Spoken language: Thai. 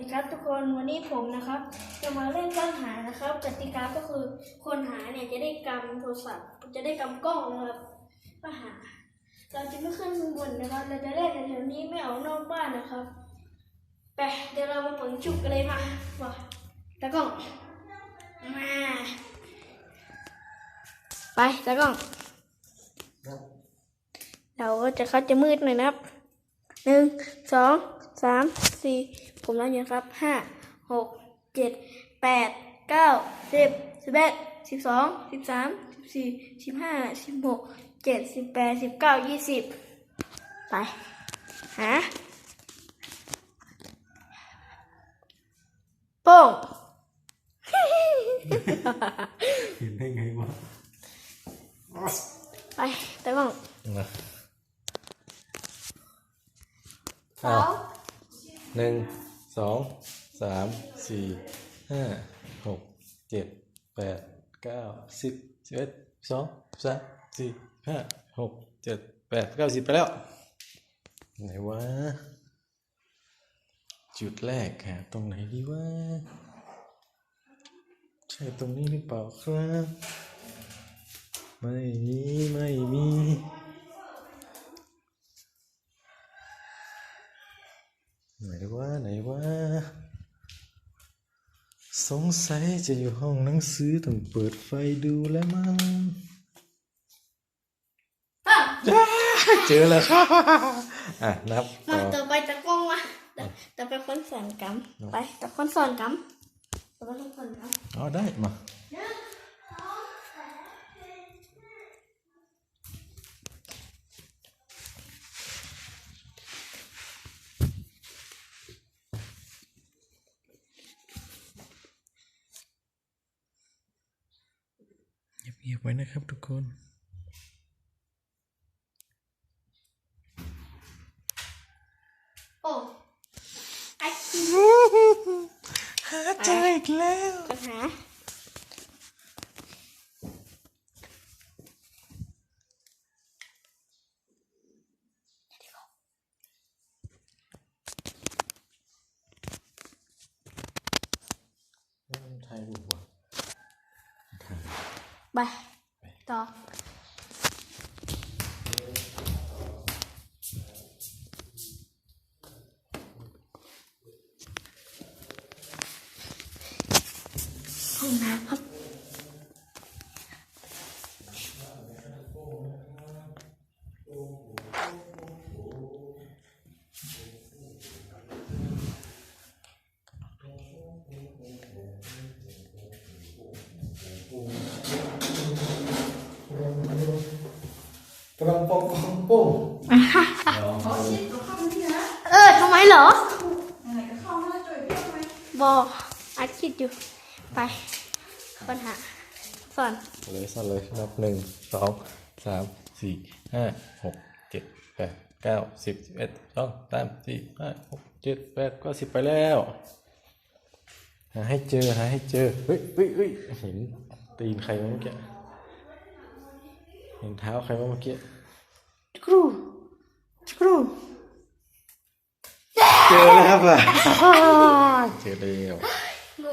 ดีครับทุกคนวันนี้ผมนะครับ จะมาเล่นซ่อนหานะครับกติกาก็คือคนหาเนี่ยจะได้กำโทรศัพท์ จะได้กำกล้องนะครับก็หา เราจะไม่ขึ้นข้างบนนะครับ เราจะเล่นแถวๆนี้ไม่ออกนอกบ้านนะครับไปเดี๋ยวเรามาเปิดจุกกันเลยมามาตากล้องมาไปตากล้องเราก็จะเขาจะมืดหน่อยนะครับหนึ่งสอง สามสี่ผมนับยังครับห้าหกเจ็ดแปดเก้าสิบสิบเอ็ดสิบสองสิบสามสิบสี่สิบห้าสิบหกเจ็ดสิบแปดสิบเก้ายี่สิบไปหาโป้งเห็นได้ไงวะไปตะกล้องนะสอง หนึ่งสองสามสี่ห้าหกเจ็ดแปดเก้าสิบสิบเอ็ดสองสามสี่ห้าหกเจ็ดแปดเก้าสิบไปแล้ว ไหนวะ จุดแรกหาตรงไหนดีวะ ใช่ตรงนี้หรือเปล่าครับ ไม่มี ไม่มี ไหนวะไหนวะสงสัยจะอยู่ห้องหนังสือต้องเปิดไฟดูแล้วมั้งอะเจอแล้วครับอะนับมาต่อต่อไปตะกล้องมาต่อต่อไปคนสอนกำไปต่อคนสอนกำต่อไปคนสอนกำอ๋อได้มา เงียบๆไว้นะครับทุกคน โอ้ไอ้ขี้หาเจออีกแล้วปัญหา ถ่ายรูปว่ะ ไปต่อ ห้องน้ำครับปองปองปองปองเออทำไมเหรอ ไหนก็เข้ามาแล้วจ่อยเพี้ยนไหมบอกอัดคิดอยู่ ไปปัญหาสอนเลยสั่นเลยนับหนึ่งสองสามสี่ห้าหกเจ็ดแปดเก้าสิบสิบเอ็ดสองสามสี่ห้าหกเจ็ดแปดเก็สิบไปแล้วหาให้เจอหาให้เจอเฮ้ยเฮ้ยเฮ้ยเห็นตีนใครมาเมื่อกี้เห็นเท้าใครมาเมื่อกี้ ครูครูเจอแล้วครับอะเจอแล้ว